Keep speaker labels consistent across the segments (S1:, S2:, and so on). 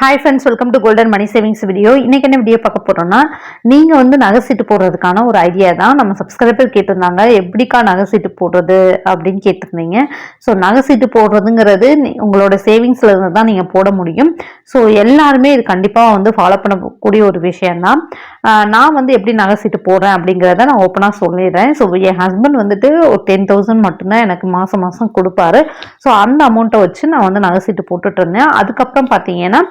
S1: Hi friends welcome to golden money savings video இன்னைக்கு என்ன video பார்க்க போகிறோன்னா நீங்கள் வந்து நகை சீட்டு போடுறதுக்கான ஒரு ஐடியா தான். நம்ம சப்ஸ்கிரைபர் கேட்டிருந்தாங்க எப்படிக்கா நகை சீட்டு போடுறது அப்படின்னு கேட்டிருந்தீங்க. ஸோ நகை சீட்டு போடுறதுங்கிறது உங்களோட சேவிங்ஸில் இருந்து தான் நீங்கள் போட முடியும். ஸோ எல்லாருமே இது கண்டிப்பாக வந்து ஃபாலோ பண்ணக்கூடிய ஒரு விஷயந்தான் நான் வந்து எப்படி நகை சீட்டு போடுறேன் அப்படிங்கிறத நான் ஓப்பனாக சொல்லிடுறேன். ஸோ என் ஹஸ்பண்ட் வந்துட்டு ஒரு டென் தௌசண்ட் மட்டும்தான் எனக்கு மாதம் மாதம் கொடுப்பாரு. ஸோ அந்த அமௌண்ட்டை வச்சு நான் வந்து நகை சீட்டு போட்டுட்டு இருந்தேன். அதுக்கப்புறம் பார்த்தீங்கன்னா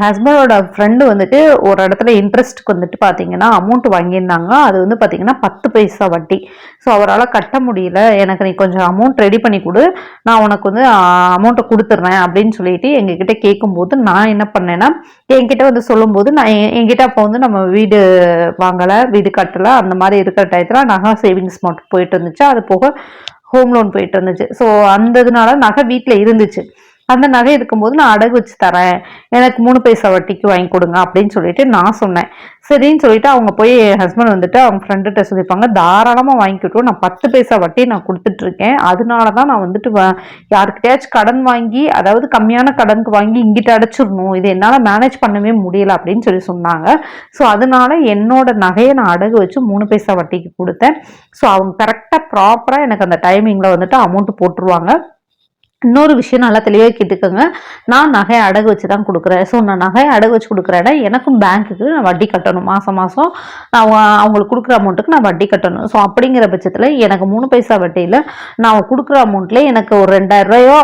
S1: ஹஸ்பண்டோட ஃப்ரெண்டு வந்துட்டு ஒரு இடத்துல இன்ட்ரெஸ்ட்க்கு வந்துட்டு பார்த்தீங்கன்னா அமௌண்ட் வாங்கியிருந்தாங்க. அது வந்து பார்த்தீங்கன்னா பத்து பைசா வட்டி. ஸோ அவரால் கட்ட முடியல. எனக்கு நீ கொஞ்சம் அமௌண்ட் ரெடி பண்ணி கொடு. நான் உனக்கு வந்து அமௌண்ட்டை கொடுத்துட்றேன் அப்படின்னு சொல்லிட்டு எங்ககிட்ட கேட்கும்போது நான் என்ன பண்ணேன்னா என்கிட்ட வந்து சொல்லும்போது நான் என்- என்கிட்ட அப்போ வந்து நம்ம வீடு வாங்கலை வீடு கட்டலை அந்த மாதிரி இருக்கிற டயத்தில் நகை சேவிங்ஸ் மட்டும் போயிட்டு இருந்துச்சு. அது போக ஹோம் லோன் போயிட்டு இருந்துச்சு. ஸோ அந்த இதனால நகை வீட்டில் இருந்துச்சு. அந்த நகை இருக்கும்போது நான் அடகு வச்சு தரேன். எனக்கு மூணு பைசா வட்டிக்கு வாங்கி கொடுங்க அப்படின்னு சொல்லிட்டு நான் சொன்னேன். சரின்னு சொல்லிட்டு அவங்க போய் ஹஸ்பண்ட் வந்துட்டு அவங்க ஃப்ரெண்டுகிட்ட சொல்லியிருப்பாங்க தாராளமாக வாங்கிக்கிட்டோம் நான் பத்து பைசா வட்டி நான் கொடுத்துட்டு இருக்கேன் அதனால தான் நான் வந்துட்டு வ- யாருக்கிட்டயாச்சும் கடன் வாங்கி அதாவது கம்மியான கடனுக்கு வாங்கி இங்கிட்ட அடைச்சிடணும். இது என்னால் மேனேஜ் பண்ணவே முடியல அப்படின்னு சொல்லி சொன்னாங்க. ஸோ அதனால என்னோட நகையை நான் அடகு வச்சு மூணு பைசா வட்டிக்கு கொடுத்தேன். ஸோ அவங்க கரெக்டாக ப்ராப்பராக எனக்கு அந்த டைமிங்கில் வந்துட்டு அமௌண்ட் போட்டுருவாங்க. இன்னொரு விஷயம் நல்லா தெளிவாக கேட்டுக்கோங்க. நான் நகையை அடகு வச்சு தான் கொடுக்குறேன். ஸோ நான் நகையை அடகு வச்சு கொடுக்குறேன்னா எனக்கும் பேங்க்குக்கு நான் வட்டி கட்டணும். மாதம் மாதம் நான் அவங்களுக்கு கொடுக்குற அமௌண்ட்டுக்கு நான் வட்டி கட்டணும். ஸோ அப்படிங்கிற பட்சத்தில் எனக்கு மூணு பைசா வட்டியில் நான் கொடுக்குற அமௌண்ட்டில் எனக்கு ஒரு ரெண்டாயிரரூவாயோ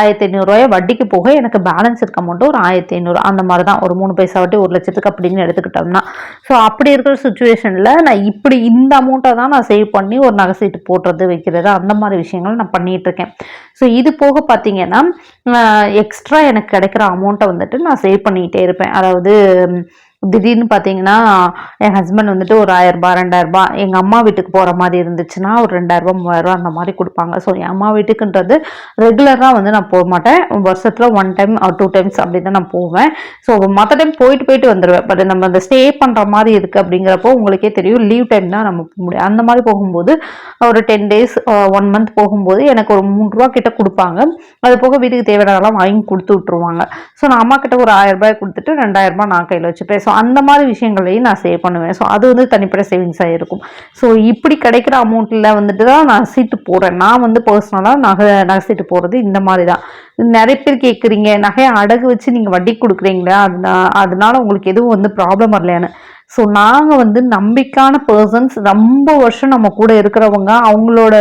S1: ஆயிரத்தி ஐநூறுரூவாயோ வட்டிக்கு போக எனக்கு பேலன்ஸ் இருக்க அமௌண்ட்டு ஒரு ஆயிரத்தி ஐநூறு. அந்த மாதிரி தான் ஒரு மூணு பைசா வட்டி ஒரு லட்சத்துக்கு அப்படின்னு எடுத்துக்கிட்டோம்னா. ஸோ அப்படி இருக்கிற சுச்சுவேஷனில் நான் இப்படி இந்த அமௌண்ட்டை தான் நான் சேவ் பண்ணி ஒரு நகை சீட்டு போடுறது வைக்கிறது அந்த மாதிரி விஷயங்கள் நான் பண்ணிகிட்டு இருக்கேன். ஸோ இது போக பார்த்தீங்கன்னா எக்ஸ்ட்ரா எனக்கு கிடைக்கிற அமௌண்ட்டை வந்துட்டு நான் சேவ் பண்ணிக்கிட்டே இருப்பேன். அதாவது திடீர்னு பார்த்தீங்கன்னா என் ஹஸ்பண்ட் வந்துட்டு ஒரு ஆயிரம் ரூபாய் எங்கள் அம்மா வீட்டுக்கு போகிற மாதிரி இருந்துச்சுன்னா ஒரு ரெண்டாயிரரூபா மூவாயிரரூபா அந்த மாதிரி கொடுப்பாங்க. ஸோ என் அம்மா வீட்டுக்குன்றது ரெகுலராக வந்து நான் போக மாட்டேன் வருஷத்தில் ஒன் டைம் டூ டைம்ஸ் அப்படி தான் நான் போவேன். ஸோ மற்ற டைம் போயிட்டு போயிட்டு வந்துடுவேன் பட் நம்ம அந்த ஸ்டே பண்ணுற மாதிரி இருக்குது அப்படிங்கிறப்போ உங்களுக்கே தெரியும் லீவ் டைம் தான் நம்ம போக முடியும். அந்த மாதிரி போகும்போது ஒரு டென் டேஸ் ஒன் மந்த் போகும்போது எனக்கு ஒரு மூன்றுரூவா ரூபா கிட்ட கொடுப்பாங்க. அது போக வீட்டுக்கு தேவையானதெல்லாம் வாங்கி கொடுத்து விட்ருவாங்க ஸோ நான் அம்மா கிட்ட ஒரு ஆயிரம் ரூபாய் கொடுத்துட்டு ரெண்டாயிரம் நான் கையில் வச்சுப்பேன் ஸோ அந்த மாதிரி விஷயங்களையும் நான் சேவ் பண்ணுவேன். ஸோ அது வந்து தனிப்பட்ட சேவிங்ஸாக இருக்கும். ஸோ இப்படி கிடைக்கிற அமௌண்ட்டில் வந்துட்டு தான் நான் சீட்டு போடுறேன். நான் வந்து பர்சனலாக நகை நகை சீட்டு போடுறது இந்த மாதிரி தான். நிறைய பேர் கேட்குறீங்க நகையை அடகு வச்சு நீங்கள் வட்டி கொடுக்குறீங்களா அதனால உங்களுக்கு எதுவும் வந்து ப்ராப்ளம் வரலையான்னு. ஸோ நாங்கள் வந்து நம்பிக்கையான பர்சன்ஸ் ரொம்ப வருஷம் நம்ம கூட இருக்கிறவங்க அவங்களோட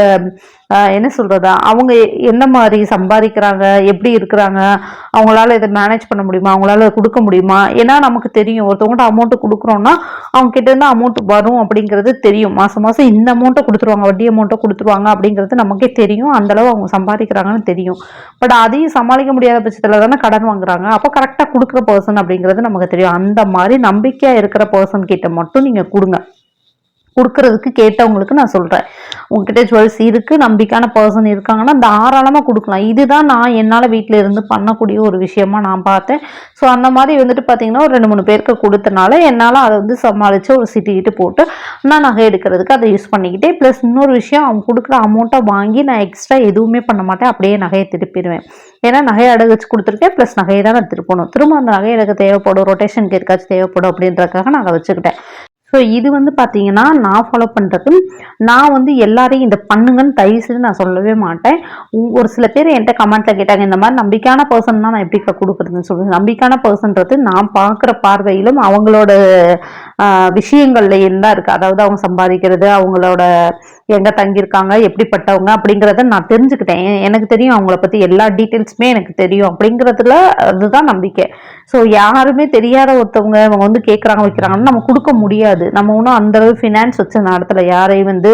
S1: என்ன சொல்கிறதா அவங்க என்ன மாதிரி சம்பாதிக்கிறாங்க எப்படி இருக்கிறாங்க அவங்களால இதை மேனேஜ் பண்ண முடியுமா அவங்களால கொடுக்க முடியுமா? ஏன்னா நமக்கு தெரியும் ஒருத்தவங்கள்ட்ட அமௌண்ட்டு கொடுக்குறோன்னா அவங்க இருந்து அமௌண்ட் வரும் அப்படிங்கிறது தெரியும். மாதம் மாதம் இந்த அமௌண்ட்டை கொடுத்துருவாங்க வட்டி அமௌண்ட்டை கொடுத்துருவாங்க அப்படிங்கிறது நமக்கே தெரியும். அந்த அளவு அவங்க சம்பாதிக்கிறாங்கன்னு தெரியும். பட் அதையும் சமாளிக்க முடியாத பட்சத்தில் தானே கடன் வாங்குறாங்க. அப்போ கரெக்டாக கொடுக்குற பர்சன் அப்படிங்கிறது நமக்கு தெரியும். அந்த மாதிரி நம்பிக்கையாக இருக்கிற பர்சன் கிட்ட மட்டும் நீங்கள் கொடுங்க. கொடுக்கறதுக்கு கேட்டவங்களுக்கு நான் சொல்கிறேன் உங்ககிட்ட ஜுவல்ஸ் இருக்குது நம்பிக்கையான பர்சன் இருக்காங்கன்னா தாராளமாக கொடுக்கலாம். இதுதான் நான் என்னால் வீட்டில் இருந்து பண்ணக்கூடிய ஒரு விஷயமா நான் பார்த்தேன். ஸோ அந்த மாதிரி வந்துட்டு பார்த்தீங்கன்னா ஒரு ரெண்டு மூணு பேருக்கு கொடுத்தனால என்னால் அதை வந்து சமாளித்து ஒரு சிட்டிக்கிட்டு போட்டு நான் நகை எடுக்கிறதுக்கு அதை யூஸ் பண்ணிக்கிட்டே ப்ளஸ் இன்னொரு விஷயம் அவங்க கொடுக்குற அமௌண்ட்டை வாங்கி நான் எக்ஸ்ட்ரா எதுவுமே பண்ண மாட்டேன். அப்படியே நகையை திருப்பிடுவேன். ஏன்னா நகையை அடகு வச்சு கொடுத்துருக்கேன் ப்ளஸ் நகையை தான் நான் திருப்பணும். திரும்ப அந்த நகை எனக்கு தேவைப்படும் ரொட்டேஷனுக்கு எதுக்காச்சும் தேவைப்படும் அப்படின்றதுக்காக நான் அதை வச்சுக்கிட்டேன். ஸோ இது வந்து பார்த்தீங்கன்னா நான் ஃபாலோ பண்ணுறது நான் வந்து எல்லாரையும் இதை பண்ணுங்கன்னு தயவு செய்து நான் சொல்லவே மாட்டேன். ஒரு சில பேர் என்கிட்ட கமெண்ட்ல கேட்டாங்க இந்த மாதிரி நம்பிக்கையான பர்சன் தான் நான் எப்படி கொடுக்குறதுன்னு சொல்லுவேன் நம்பிக்கையான பர்சன்றது நான் பார்க்குற பார்வையிலும் அவங்களோட விஷயங்கள்லையும் தான் இருக்குது அதாவது அவங்க சம்பாதிக்கிறது அவங்களோட எங்கே தங்கியிருக்காங்க எப்படிப்பட்டவங்க அப்படிங்கிறத நான் தெரிஞ்சுக்கிட்டேன். எனக்கு தெரியும் அவங்கள பற்றி எல்லா டீட்டெயில்ஸுமே எனக்கு தெரியும் அப்படிங்கிறதுல அதுதான் நம்பிக்கை. ஸோ யாருமே தெரியாத ஒருத்தவங்க அவங்க வந்து கேட்குறாங்க வைக்கிறாங்கன்னு நம்ம கொடுக்க முடியாது. நம்ம ஒன்றும் அந்த அளவு ஃபினான்ஸ் வச்சு நடத்தல யாரையும் வந்து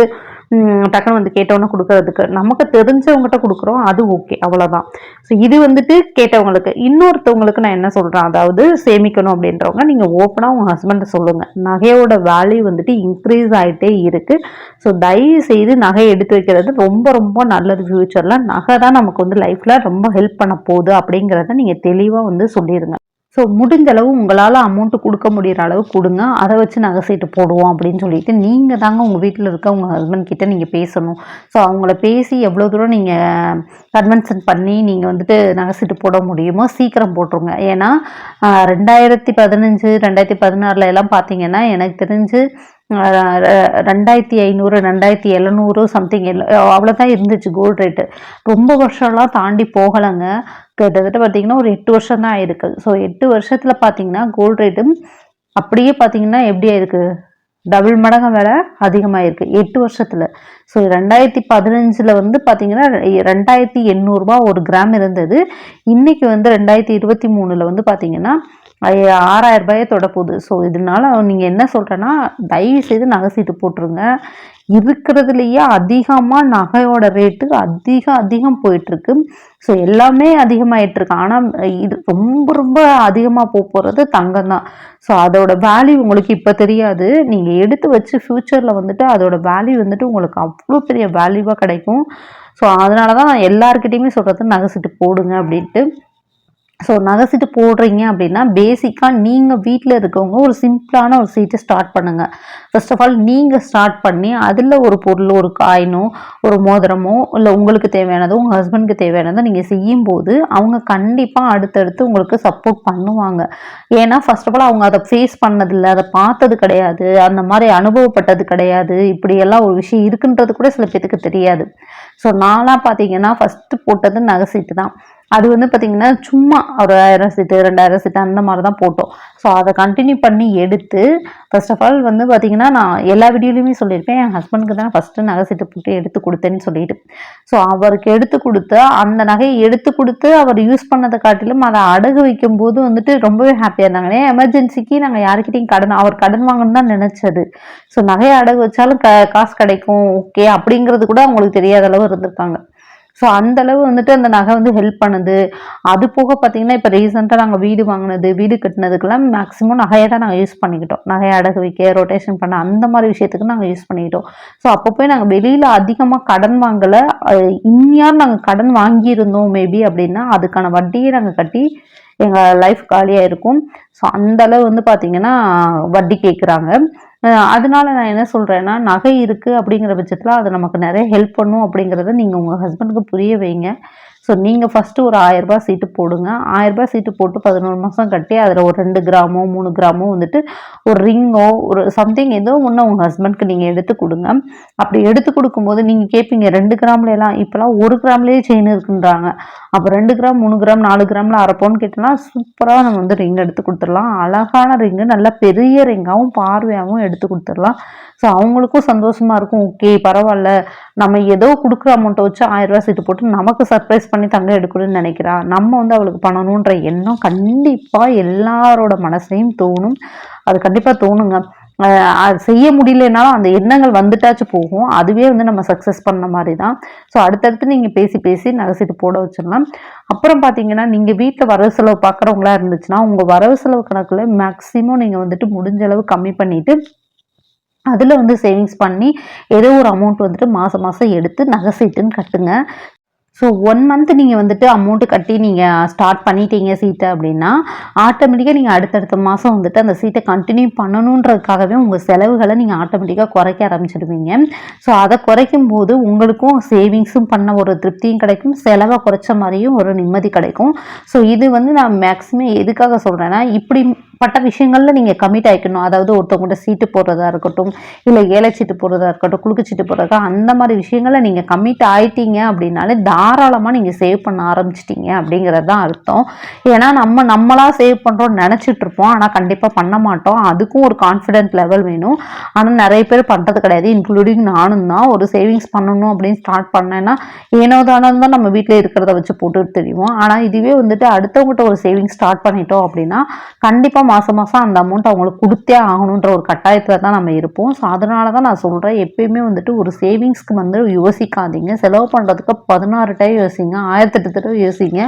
S1: டக்குன்னு வந்து கேட்டவொன்னே கொடுக்கறதுக்கு. நமக்கு தெரிஞ்சவங்ககிட்ட கொடுக்குறோம் அது ஓகே அவ்வளோதான் ஸோ இது வந்துட்டு கேட்டவங்களுக்கு இன்னொருத்தவங்களுக்கு நான் என்ன சொல்கிறேன் அதாவது சேமிக்கணும் அப்படின்றவங்க நீங்கள் ஓப்பனாக உங்கள் ஹஸ்பண்டை சொல்லுங்கள் நகையோட வேல்யூ வந்துட்டு இன்க்ரீஸ் ஆகிட்டே இருக்குது ஸோ தயவு செய்து நகை எடுத்து வைக்கிறது ரொம்ப ரொம்ப நல்லது ஃப்யூச்சரில் நகை தான் நமக்கு வந்து லைஃப்பில் ரொம்ப ஹெல்ப் பண்ண போகுது அப்படிங்கிறத நீங்கள் தெளிவாக வந்து சொல்லிடுங்க ஸோ முடிஞ்ச அளவு உங்களால் அமௌண்ட்டு கொடுக்க முடிகிற அளவு கொடுங்க. அதை வச்சு நகை சீட்டு போடுவோம் அப்படின்னு சொல்லிட்டு நீங்கள் தாங்க உங்கள் வீட்டில் இருக்க உங்கள் ஹஸ்பண்ட் கிட்டே நீங்கள் பேசணும். ஸோ அவங்கள பேசி எவ்வளோ தூரம் நீங்கள் கன்வென்ஷன் பண்ணி நீங்கள் வந்துட்டு நகை சீட்டு போட முடியுமோ சீக்கிரம் போட்டுருங்க. ஏன்னா ரெண்டாயிரத்தி பதினஞ்சு ரெண்டாயிரத்தி பதினாறில் எல்லாம் பார்த்தீங்கன்னா எனக்கு தெரிஞ்சு ரெண்டாயிரத்தி ஐநூறு ரெண்டாயிரத்தி எழுநூறு சம்திங் அவ்வளோதான் இருந்துச்சு கோல்டு ரேட்டு ரொம்ப வருஷம்லாம் தாண்டி போகலைங்க. கிட்டத்தட்ட பார்த்தீங்கன்னா ஒரு எட்டு வருஷம் தான் ஆயிருக்கு. ஸோ எட்டு வருஷத்தில் பார்த்தீங்கன்னா கோல்டு ரேட்டு அப்படியே பார்த்தீங்கன்னா எப்படி ஆயிருக்கு? டபுள் மடங்கு விலை அதிகமாயிருக்கு. எட்டு வருஷத்தில். ஸோ ரெண்டாயிரத்தி பதினஞ்சில் வந்து பார்த்தீங்கன்னா ரெண்டாயிரத்தி எண்ணூறுபா ஒரு கிராம் இருந்தது. இன்றைக்கி வந்து ரெண்டாயிரத்தி இருபத்தி மூணில் வந்து பார்த்தீங்கன்னா ஆறாயிரம் ரூபாயை தொட போகுது ஸோ இதனால நீங்கள் என்ன சொல்கிறேன்னா தயவு செய்து நகை சீட்டு போட்டுருங்க. இருக்கிறதுலையே அதிகமாக நகையோட ரேட்டு அதிகம் அதிகம் போயிட்டுருக்கு. ஸோ எல்லாமே அதிகமாகிட்டுருக்கு ஆனால் இது ரொம்ப ரொம்ப அதிகமாக போக போகிறது தங்கம் தான். ஸோ அதோட வேல்யூ உங்களுக்கு இப்போ தெரியாது. நீங்கள் எடுத்து வச்சு ஃப்யூச்சரில் வந்துட்டு அதோட வேல்யூ வந்துட்டு உங்களுக்கு அவ்வளோ பெரிய வேல்யூவாக கிடைக்கும். ஸோ அதனால தான் நான் எல்லாருக்கிட்டேயுமே சொல்கிறது நகை சீட்டு போடுங்க அப்படின்ட்டு. ஸோ நகை சீட்டு போடுறீங்க அப்படின்னா பேசிக்காக நீங்கள் வீட்டில் இருக்கவங்க ஒரு சிம்பிளான ஒரு சீட்டை ஸ்டார்ட் பண்ணுங்கள் ஃபர்ஸ்ட் ஆஃப் ஆல் நீங்கள் ஸ்டார்ட் பண்ணி அதில் ஒரு பொருள் ஒரு காயினோ ஒரு மோதிரமோ இல்லை உங்களுக்கு தேவையானதோ உங்கள் ஹஸ்பண்டுக்கு தேவையானதோ நீங்கள் செய்யும்போது அவங்க கண்டிப்பாக அடுத்தடுத்து உங்களுக்கு சப்போர்ட் பண்ணுவாங்க. ஏன்னா ஃபர்ஸ்ட் ஆஃப் ஆல் அவங்க அதை ஃபேஸ் பண்ணதில்லை அதை பார்த்தது கிடையாது அந்த மாதிரி அனுபவப்பட்டது கிடையாது இப்படியெல்லாம் ஒரு விஷயம் இருக்குன்றது கூட சில பேத்துக்கு தெரியாது. ஸோ நான்லாம் பார்த்தீங்கன்னா ஃபஸ்ட்டு போட்டது நகை சீட்டு தான். அது வந்து பார்த்திங்கன்னா சும்மா ஒரு ஆயிரம் சீட்டு ரெண்டாயிரம் சீட்டு அந்த மாதிரி தான் போட்டோம். ஸோ அதை கண்டினியூ பண்ணி எடுத்து ஃபர்ஸ்ட் ஆஃப் ஆல் வந்து பார்த்திங்கன்னா நான் எல்லா வீடியோலையுமே சொல்லியிருப்பேன் என் ஹஸ்பண்டுக்கு தான் ஃபஸ்ட்டு நகை சீட்டு போட்டு எடுத்து கொடுத்தேன்னு சொல்லிட்டு. ஸோ அவருக்கு எடுத்து கொடுத்து அந்த நகையை எடுத்து கொடுத்து அவர் யூஸ் பண்ணதை காட்டிலும் அதை அடகு வைக்கும் போது வந்துட்டு ரொம்பவே ஹாப்பியாக இருந்தாங்க. ஏன் எமர்ஜென்சிக்கு நாங்கள் யாருக்கிட்டையும் கடன் அவர் கடன் வாங்கணும்னு தான் நினச்சது. ஸோ நகையை அடகு வச்சாலும் க காசு கிடைக்கும் ஓகே அப்படிங்கிறது கூட அவங்களுக்கு தெரியாத அளவு இருந்திருக்காங்க. ஸோ அந்த அளவு வந்துட்டு அந்த நகை வந்து ஹெல்ப் பண்ணுது. அது போக பார்த்தீங்கன்னா இப்போ ரீசெண்டாக நாங்கள் வீடு வாங்கினது வீடு கட்டினதுக்கெல்லாம் மேக்ஸிமம் நகையை தான் நாங்கள் யூஸ் பண்ணிக்கிட்டோம். நகையை அடகு வைக்க ரொட்டேஷன் பண்ண அந்த மாதிரி விஷயத்துக்கு நாங்கள் யூஸ் பண்ணிக்கிட்டோம். ஸோ அப்போ போய் நாங்கள் வெளியில் அதிகமாக கடன் வாங்கலை. இன்னியார் நாங்கள் கடன் வாங்கியிருந்தோம் மேபி அப்படின்னா அதுக்கான வட்டியை நாங்கள் கட்டி எங்கள் லைஃப் காலியாக இருக்கும். ஸோ அந்தளவு வந்து பார்த்தீங்கன்னா வட்டி கேட்குறாங்க அதனால நான் என்ன சொல்கிறேன்னா நகை இருக்குது அப்படிங்கிற பட்சத்தில் அது நமக்கு நிறைய ஹெல்ப் பண்ணும் அப்படிங்கிறத நீங்கள் உங்கள் ஹஸ்பண்டுக்கு புரிய வைங்க. ஸோ நீங்கள் ஃபஸ்ட்டு ஒரு ஆயரரூபா சீட்டு போடுங்க. ஆயரரூபா சீட்டு போட்டு பதினோரு மாதம் கட்டி அதில் ஒரு ரெண்டு கிராமோ மூணு கிராமோ வந்துட்டு ஒரு ரிங்கோ ஒரு சம்திங் ஏதோ ஒன்று உங்கள் ஹஸ்பண்ட்க்கு நீங்கள் எடுத்து கொடுங்க. அப்படி எடுத்து கொடுக்கும்போது நீங்கள் கேட்பீங்க ரெண்டு கிராம்லாம் இப்போலாம் ஒரு கிராம்லேயே செயின் இருக்குன்றாங்க. அப்போ ரெண்டு கிராம் மூணு கிராம் நாலு கிராமில் அரைப்போன்னு கேட்டோம்னா சூப்பராக நம்ம வந்து ரிங் எடுத்து கொடுத்துடலாம். அழகான ரிங்கு நல்லா பெரிய ரிங்காகவும் பார்வையாகவும் எடுத்து கொடுத்துடலாம். ஸோ அவங்களுக்கும் சந்தோஷமாக இருக்கும். ஓகே பரவாயில்ல. நம்ம ஏதோ கொடுக்குற அமௌண்ட்டை வச்சு ஆயிரம் சீட்டு போட்டு நமக்கு சர்ப்ரைஸ் பண்ணி தங்க எடுக்கணும்னு நினைக்கிறா. நம்ம வந்து அவளுக்கு பண்ணணுன்ற எண்ணம் கண்டிப்பாக எல்லாரோட மனசையும் தோணும். அது கண்டிப்பாக தோணுங்க. அது செய்ய முடியலனாலும் அந்த எண்ணங்கள் வந்துட்டாச்சு போகும். அதுவே வந்து நம்ம சக்ஸஸ் பண்ண மாதிரி தான் ஸோ அடுத்தடுத்து நீங்கள் பேசி பேசி நகைச்சிட்டு போட வச்சிடலாம். அப்புறம் பார்த்தீங்கன்னா நீங்கள் வீட்டில் வரவு செலவு பார்க்குறவங்களா இருந்துச்சுன்னா உங்கள் வரவு செலவு கணக்கில் மேக்ஸிமம் நீங்கள் வந்துட்டு முடிஞ்ச அளவு கம்மி பண்ணிட்டு அதில் வந்து சேவிங்ஸ் பண்ணி ஏதோ ஒரு அமௌண்ட் வந்துட்டு மாதம் மாதம் எடுத்து நகை சீட்டுன்னு கட்டுங்க. ஸோ ஒன் மந்த் நீங்கள் வந்துட்டு அமௌண்ட்டு கட்டி நீங்கள் ஸ்டார்ட் பண்ணிட்டீங்க சீட்டை அப்படின்னா ஆட்டோமேட்டிக்காக நீங்கள் அடுத்தடுத்த மாதம் வந்துட்டு அந்த சீட்டை கண்டினியூ பண்ணணுன்றதுக்காகவே உங்கள் செலவுகளை நீங்கள் ஆட்டோமேட்டிக்காக குறைக்க ஆரம்பிச்சிடுவீங்க ஸோ அதை குறைக்கும் போது உங்களுக்கும் சேவிங்ஸும் பண்ண ஒரு திருப்தியும் கிடைக்கும் செலவை குறைச்ச மாதிரியும் ஒரு நிம்மதி கிடைக்கும். ஸோ இது வந்து நான் மேக்ஸிமம் எதுக்காக சொல்கிறேன்னா இப்படி பட்ட விஷயங்களில் நீங்கள் கமிட் ஆகிக்கணும் அதாவது ஒருத்தவங்கள்ட்ட சீட்டு போடுறதா இருக்கட்டும் இல்லை ஏழை சீட்டு போடுறதா இருக்கட்டும் குலுக்கு சீட்டு போடுறதா அந்த மாதிரி விஷயங்களில் நீங்கள் கமிட் ஆயிட்டீங்க அப்படின்னாலே தாராளமாக நீங்கள் சேவ் பண்ண ஆரம்பிச்சிட்டீங்க அப்படிங்கிறது தான் அர்த்தம். ஏன்னா நம்ம நம்மளாக சேவ் பண்ணுறோம்னு நினச்சிட்டு இருப்போம் ஆனால் கண்டிப்பாக பண்ண மாட்டோம். அதுக்கும் ஒரு கான்ஃபிடென்ட் லெவல் வேணும். ஆனால் நிறைய பேர் பண்ணுறது கிடையாது. இன்க்ளூடிங் நானும் தான். ஒரு சேவிங்ஸ் பண்ணணும் அப்படின்னு ஸ்டார்ட் பண்ணேன்னா ஏனோ தானோ தான் நம்ம வீட்டில் இருக்கிறத வச்சு போட்டுட்டு தெரியும் ஆனால் இதுவே வந்துட்டு அடுத்தவங்ககிட்ட ஒரு சேவிங்ஸ் ஸ்டார்ட் பண்ணிட்டோம் அப்படின்னா கண்டிப்பாக மாதம் மாதம் அந்த அமௌண்ட் அவங்களுக்கு கொடுத்தே ஆகணுன்ற ஒரு கட்டாயத்தில் தான் நம்ம இருப்போம். ஸோ அதனால தான் நான் சொல்கிறேன் எப்பயுமே வந்துட்டு ஒரு சேவிங்ஸ்க்கு வந்து யோசிக்காதீங்க. செலவு பண்ணுறதுக்கு பதினாறு டைம் யோசிங்க ஆயிரத்தெட்டு தடவை யோசிங்க.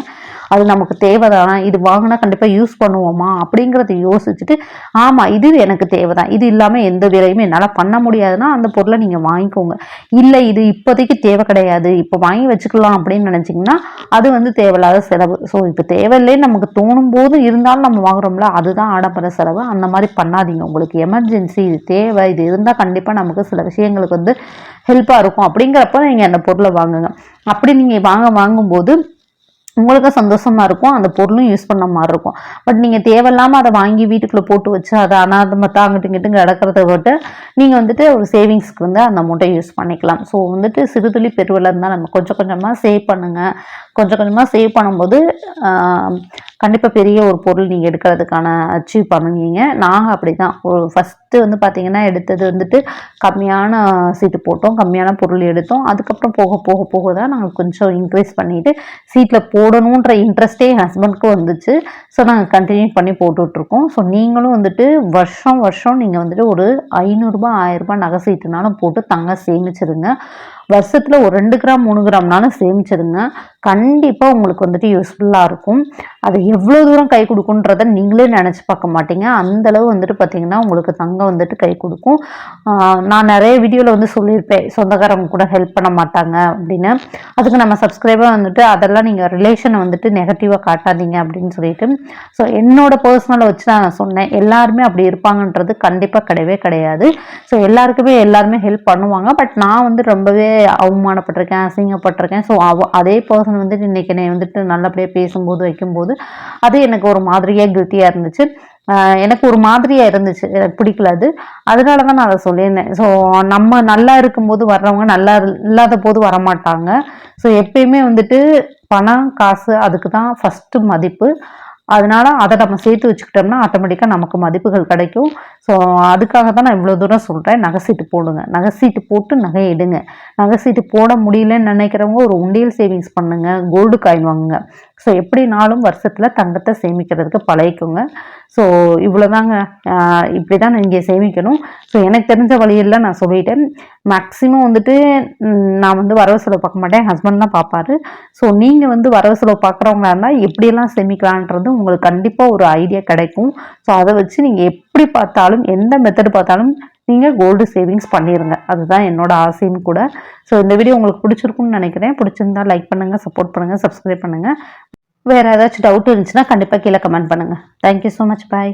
S1: அது நமக்கு தேவைதானா. இது வாங்கினா கண்டிப்பாக யூஸ் பண்ணுவோமா? அப்படிங்கிறத யோசிச்சுட்டு ஆமாம் இது எனக்கு தேவைதான். இது இல்லாமல் எந்த வேலையுமே என்னால் பண்ண முடியாதுன்னா அந்த பொருளை நீங்கள் வாங்கிக்கோங்க. இல்லை இது இப்போதைக்கு தேவை கிடையாது. இப்போ வாங்கி வச்சுக்கலாம் அப்படின்னு நினச்சிங்கன்னா அது வந்து தேவையில்லாத செலவு. ஸோ இப்போ தேவையில்லைன்னு நமக்கு தோணும் போது இருந்தாலும் நம்ம வாங்குறோம்ல அதுதான் ஆடம்பர செலவு. அந்த மாதிரி பண்ணாதீங்க. உங்களுக்கு எமர்ஜென்சி இது தேவை இது இருந்தால் கண்டிப்பாக நமக்கு சில விஷயங்களுக்கு வந்து ஹெல்ப்பாக இருக்கும். அப்படிங்கிறப்ப நீங்கள் அந்த பொருளை வாங்குங்க. அப்படி நீங்கள் வாங்க வாங்கும்போது உங்களுக்கு சந்தோஷமாக இருக்கும். அந்த பொருளும் யூஸ் பண்ண மாதிரி இருக்கும். பட் நீங்கள் தேவையில்லாமல் அதை வாங்கி வீட்டுக்குள்ளே போட்டு வச்சு அதை அனாதமத்தான் அங்கிட்டு இங்கிட்டு கிடக்கிறத விட்டு நீங்கள் வந்துட்டு ஒரு சேவிங்ஸ்க்கு வந்து அந்த அமௌண்ட்டை யூஸ் பண்ணிக்கலாம். ஸோ வந்துட்டு சிறுதுளி பெருவில் இருந்தால் நம்ம கொஞ்சம் கொஞ்சமாக சேவ் பண்ணுங்கள் கொஞ்சம் கொஞ்சமாக சேவ் பண்ணும்போது கண்டிப்பாக பெரிய ஒரு பொருள் நீங்கள் எடுக்கிறதுக்கான அச்சீவ் பண்ணுவீங்க. நாங்கள் அப்படி தான் ஒரு ஃபஸ்ட்டு வந்து பார்த்திங்கன்னா எடுத்தது வந்துட்டு கம்மியான சீட்டு போட்டோம். கம்மியான பொருள் எடுத்தோம். அதுக்கப்புறம் போக போக போக தான் நாங்கள் கொஞ்சம் இன்க்ரீஸ் பண்ணிவிட்டு சீட்டில் போடணுன்ற இன்ட்ரெஸ்ட்டே என் ஹஸ்பண்ட்க்கும் வந்துச்சு. ஸோ நாங்கள் கண்டினியூ பண்ணி போட்டுட்ருக்கோம். ஸோ நீங்களும் வந்துட்டு வருஷம் வருஷம் நீங்கள் வந்துட்டு ஒரு ஐநூறுரூபா ஆயிரரூபா நகை சீட்டுனாலும் போட்டு தங்க சேமிச்சிருங்க. வருஷத்தில் ஒரு ரெண்டு கிராம் மூணு கிராம்னாலும் சேமிச்சிருங்க. கண்டிப்பாக உங்களுக்கு வந்துட்டு யூஸ்ஃபுல்லாக இருக்கும். அது எவ்வளோ தூரம் கை கொடுக்குன்றத நீங்களே நினச்சி பார்க்க மாட்டீங்க. அந்தளவு வந்துட்டு பார்த்தீங்கன்னா உங்களுக்கு தங்கம் வந்துட்டு கை கொடுக்கும். நான் நிறைய வீடியோவில் வந்து சொல்லியிருப்பேன். சொந்தக்காரங்க கூட ஹெல்ப் பண்ண மாட்டாங்க அப்படின்னு. அதுக்கு நம்ம சப்ஸ்கிரைபர் வந்துட்டு அதெல்லாம் நீங்கள் ரிலேஷனை வந்துட்டு நெகட்டிவாக காட்டாதீங்க அப்படின்னு சொல்லிட்டு. ஸோ என்னோட பர்சனலை வச்சு நான் சொன்னேன். எல்லாருமே அப்படி இருப்பாங்கன்றது கண்டிப்பாக கிடையவே கிடையாது. ஸோ எல்லாருக்குமே எல்லாருமே ஹெல்ப் பண்ணுவாங்க. பட் நான் வந்து ரொம்பவே அவமானப்பட்டிருக்கேன் அசிங்கப்பட்டிருக்கேன். ஸோ அவ அதே பர்சன் வந்துட்டு இன்னைக்கு என்னை வந்துட்டு நல்லபடியாக பேசும்போது வைக்கும்போது அது எனக்கு ஒரு மாதிரியாக கில்ட்டியாக இருந்துச்சு. எனக்கு ஒரு மாதிரியாக இருந்துச்சு. எனக்கு பிடிக்கல அது. அதனால தான் நான் அதை சொல்லியிருந்தேன். ஸோ நம்ம நல்லா இருக்கும்போது வர்றவங்க நல்லா இல்லாத போது வரமாட்டாங்க. ஸோ எப்பயுமே வந்துட்டு பணம் காசு அதுக்கு தான் ஃபஸ்ட்டு மதிப்பு. அதனால அதை நம்ம சேர்த்து வச்சுக்கிட்டோம்னா ஆட்டோமேட்டிக்காக நமக்கு மதிப்புகள் கிடைக்கும். ஸோ அதுக்காக தான் நான் இவ்வளோ தூரம் சொல்கிறேன் நகை சீட்டு போடுங்க. நகை சீட்டு போட்டு நகை எடுங்க. நகை சீட்டு போட முடியலன்னு நினைக்கிறவங்க ஒரு உண்டியல் சேவிங்ஸ் பண்ணுங்க. கோல்டு காயின் வாங்குங்க. ஸோ எப்படினாலும் வருஷத்தில் தங்கத்தை சேமிக்கிறதுக்கு பழகிக்கோங்க. ஸோ இவ்வளோதாங்க இப்படி தான் இங்கே சேமிக்கணும். ஸோ எனக்கு தெரிஞ்ச வழியில் நான் சொல்லிட்டேன். மேக்ஸிமம் வந்துட்டு நான் வந்து வரவு செலவு பார்க்க மாட்டேன். ஹஸ்பண்ட் தான் பார்ப்பாரு. ஸோ நீங்கள் வந்து வரவு செலவு பார்க்குறவங்களா இருந்தால் எப்படியெல்லாம் சேமிக்கலான்றது உங்களுக்கு கண்டிப்பாக ஒரு ஐடியா கிடைக்கும். ஸோ அதை வச்சு நீங்கள் எப்படி பார்த்தாலும் எந்த மெத்தடு பார்த்தாலும் நீங்கள் கோல்டு சேவிங்ஸ் பண்ணிடுங்க அதுதான் என்னோட ஆசையும் கூட. ஸோ இந்த வீடியோ உங்களுக்கு பிடிச்சிருக்குன்னு நினைக்கிறேன். பிடிச்சிருந்தா லைக் பண்ணுங்கள் சப்போர்ட் பண்ணுங்கள் சப்ஸ்கிரைப் பண்ணுங்கள் வேறு ஏதாச்சும் டவுட் இருந்துச்சுன்னா கண்டிப்பாக கீழே கமெண்ட் பண்ணுங்கள் தேங்க்யூ ஸோ மச் பாய்